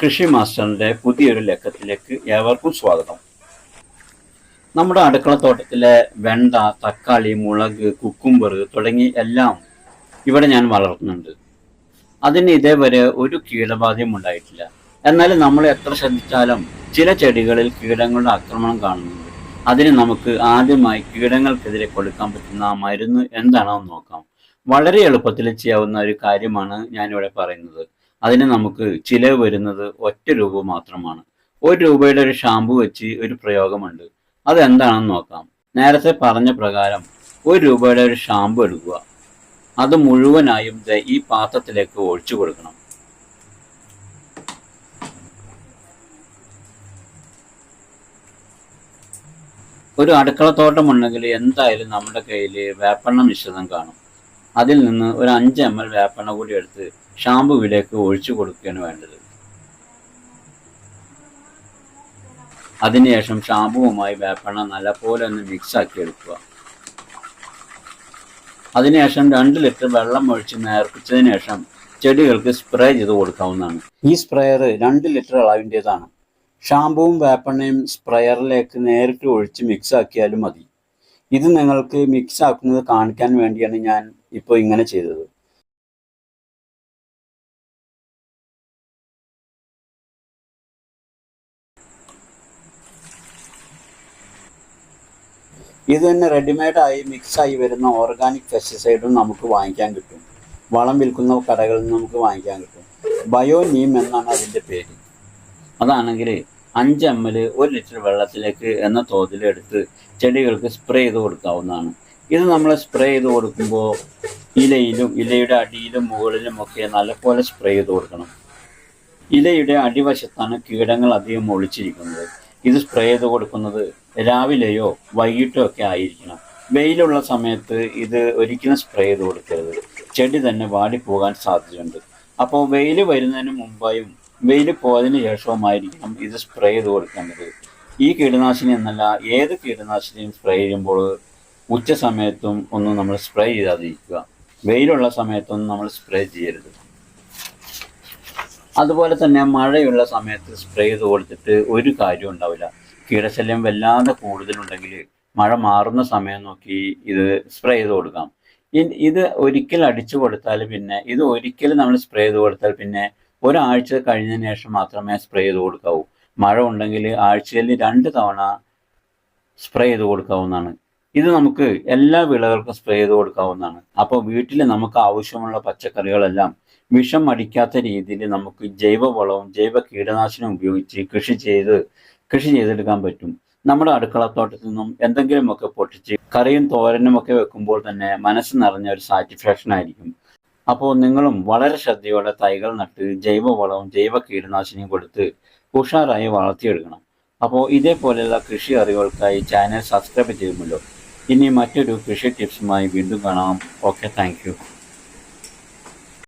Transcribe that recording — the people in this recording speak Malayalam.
കൃഷി മാസ്റ്ററിന്റെ പുതിയൊരു ലക്കത്തിലേക്ക് ഏവർക്കും സ്വാഗതം. നമ്മുടെ അടുക്കളത്തോട്ടത്തിലെ വെണ്ട തക്കാളി മുളക് കുക്കുംബർ തുടങ്ങി എല്ലാം ഇവിടെ ഞാൻ വളർത്തുന്നുണ്ട്. അതിന് ഇതേവരെ ഒരു കീടബാധയും ഉണ്ടായിട്ടില്ല. എന്നാൽ നമ്മൾ എത്ര ശ്രദ്ധിച്ചാലും ചില ചെടികളിൽ കീടങ്ങളുടെ ആക്രമണം കാണുന്നുണ്ട്. അതിന് നമുക്ക് ആദ്യമായി കീടങ്ങൾക്കെതിരെ കൊടുക്കാൻ പറ്റുന്ന മരുന്ന് എന്താണോ നോക്കാം. വളരെ എളുപ്പത്തിൽ ചെയ്യാവുന്ന ഒരു കാര്യമാണ് ഞാനിവിടെ പറയുന്നത്. അതിന് നമുക്ക് ചിലവ് വരുന്നത് ഒറ്റ രൂപ മാത്രമാണ്. ഒരു രൂപയുടെ ഒരു ഷാമ്പു വെച്ച് ഒരു പ്രയോഗമുണ്ട്. അതെന്താണെന്ന് നോക്കാം. നേരത്തെ പറഞ്ഞ പ്രകാരം ഒരു രൂപയുടെ ഒരു ഷാമ്പു എടുക്കുക. അത് മുഴുവനായും ഈ പാത്രത്തിലേക്ക് ഒഴിച്ചു കൊടുക്കണം. ഒരു അടുക്കളത്തോട്ടം ഉണ്ടെങ്കിൽ എന്തായാലും നമ്മുടെ കയ്യിൽ വേപ്പെണ്ണ മിശ്രിതം കാണും. അതിൽ നിന്ന് ഒരു അഞ്ച് എം എൽ വേപ്പെണ്ണ കൂടി എടുത്ത് ഷാമ്പുവിലേക്ക് ഒഴിച്ചു കൊടുക്കുകയാണ് വേണ്ടത്. അതിനുശേഷം ഷാമ്പുവുമായി വേപ്പെണ്ണ നല്ലപോലെ ഒന്ന് മിക്സ് ആക്കി എടുക്കുക. അതിനുശേഷം രണ്ട് ലിറ്റർ വെള്ളം ഒഴിച്ച് നേർപ്പിച്ചതിന് ശേഷം ചെടികൾക്ക് സ്പ്രേ ചെയ്ത് കൊടുക്കാവുന്നതാണ്. ഈ സ്പ്രെയർ രണ്ട് ലിറ്റർ അളവിന്റെതാണ്. ഷാമ്പുവും വേപ്പെണ്ണയും സ്പ്രെയറിലേക്ക് നേരിട്ട് ഒഴിച്ച് മിക്സ് ആക്കിയാലും മതി. ഇത് നിങ്ങൾക്ക് മിക്സ് ആക്കുന്നത് കാണിക്കാൻ വേണ്ടിയാണ് ഞാൻ ഇപ്പോൾ ഇങ്ങനെ ചെയ്തത്. ഇത് തന്നെ റെഡിമെയ്ഡായി മിക്സായി വരുന്ന ഓർഗാനിക് പെസ്റ്റിസൈഡും നമുക്ക് വാങ്ങിക്കാൻ കിട്ടും. വളം വിൽക്കുന്ന കടകളിൽ നിന്ന് നമുക്ക് വാങ്ങിക്കാൻ കിട്ടും. ബയോ നീം എന്നാണ് അതിന്റെ പേര്. അതാണെങ്കിൽ അഞ്ച് എം എൽ ഒരു ലിറ്റർ വെള്ളത്തിലേക്ക് എന്ന തോതിൽ എടുത്ത് ചെടികൾക്ക് സ്പ്രേ ചെയ്ത് കൊടുക്കാവുന്നതാണ്. ഇത് നമ്മൾ സ്പ്രേ ചെയ്ത് കൊടുക്കുമ്പോൾ ഇലയിലും ഇലയുടെ അടിയിലും മുകളിലും ഒക്കെ നല്ലപോലെ സ്പ്രേ ചെയ്ത് കൊടുക്കണം. ഇലയുടെ അടിവശത്താണ് കീടങ്ങൾ അധികം ഒളിച്ചിരിക്കുന്നത്. ഇത് സ്പ്രേ ചെയ്ത് കൊടുക്കുന്നത് രാവിലെയോ വൈകിട്ടോ ഒക്കെ ആയിരിക്കണം. വെയിലുള്ള സമയത്ത് ഇത് ഒരിക്കലും സ്പ്രേ ചെയ്ത് കൊടുക്കരുത്. ചെടി തന്നെ വാടിപ്പോകാൻ സാധ്യതയുണ്ട്. അപ്പോൾ വെയിൽ വരുന്നതിന് മുമ്പായും വെയിൽ പോയതിന് ശേഷവുമായിരിക്കണം ഇത് സ്പ്രേ ചെയ്ത് കൊടുക്കേണ്ടത്. ഈ കീടനാശിനി എന്നല്ല ഏത് കീടനാശിനിയും സ്പ്രേ ചെയ്യുമ്പോൾ ഉച്ച സമയത്തും ഒന്നും നമ്മൾ സ്പ്രേ ചെയ്യാതിരിക്കുക വെയിലുള്ള സമയത്തൊന്നും നമ്മൾ സ്പ്രേ ചെയ്യരുത്. അതുപോലെ തന്നെ മഴയുള്ള സമയത്ത് സ്പ്രേ ചെയ്ത് കൊടുത്തിട്ട് ഒരു കാര്യം ഉണ്ടാവില്ല. കീടശല്യം വല്ലാതെ കൂടുതലുണ്ടെങ്കിൽ മഴ മാറുന്ന സമയം നോക്കി ഇത് സ്പ്രേ ചെയ്ത് കൊടുക്കാം. ഇത് ഒരിക്കൽ അടിച്ചു കൊടുത്താൽ പിന്നെ ഇത് ഒരിക്കലും നമ്മൾ സ്പ്രേ ചെയ്ത് കൊടുത്താൽ പിന്നെ ഒരാഴ്ച കഴിഞ്ഞതിന് ശേഷം മാത്രമേ സ്പ്രേ ചെയ്ത് കൊടുക്കാവൂ. മഴ ഉണ്ടെങ്കിൽ ആഴ്ചയിൽ രണ്ട് തവണ സ്പ്രേ ചെയ്ത് കൊടുക്കാവുന്നതാണ്. ഇത് നമുക്ക് എല്ലാ വിളകൾക്കും സ്പ്രേ ചെയ്ത് കൊടുക്കാവുന്നതാണ്. അപ്പോൾ വീട്ടിൽ നമുക്ക് ആവശ്യമുള്ള പച്ചക്കറികളെല്ലാം വിഷം അടിക്കാത്ത രീതിയിൽ നമുക്ക് ജൈവവളവും ജൈവ കീടനാശിനിയും ഉപയോഗിച്ച് കൃഷി ചെയ്ത് കൃഷി ചെയ്തെടുക്കാൻ പറ്റും. നമ്മുടെ അടുക്കളത്തോട്ടത്തിൽ നിന്നും എന്തെങ്കിലുമൊക്കെ പൊട്ടിച്ച് കറിയും തോരനും ഒക്കെ വെക്കുമ്പോൾ തന്നെ മനസ്സ് നിറഞ്ഞ ഒരു സാറ്റിസ്ഫാക്ഷൻ ആയിരിക്കും. അപ്പോൾ നിങ്ങളും വളരെ ശ്രദ്ധയോടെ തൈകൾ നട്ട് ജൈവവളവും ജൈവ കീടനാശിനിയും കൊടുത്ത് ഉഷാറായി വളർത്തിയെടുക്കണം. അപ്പോൾ ഇതേപോലെയുള്ള കൃഷി അറിവുകൾക്കായി ചാനൽ സബ്സ്ക്രൈബ് ചെയ്യുമല്ലോ. ഇനി മറ്റൊരു കൃഷി ടിപ്സുമായി വീണ്ടും കാണാം. Okay thank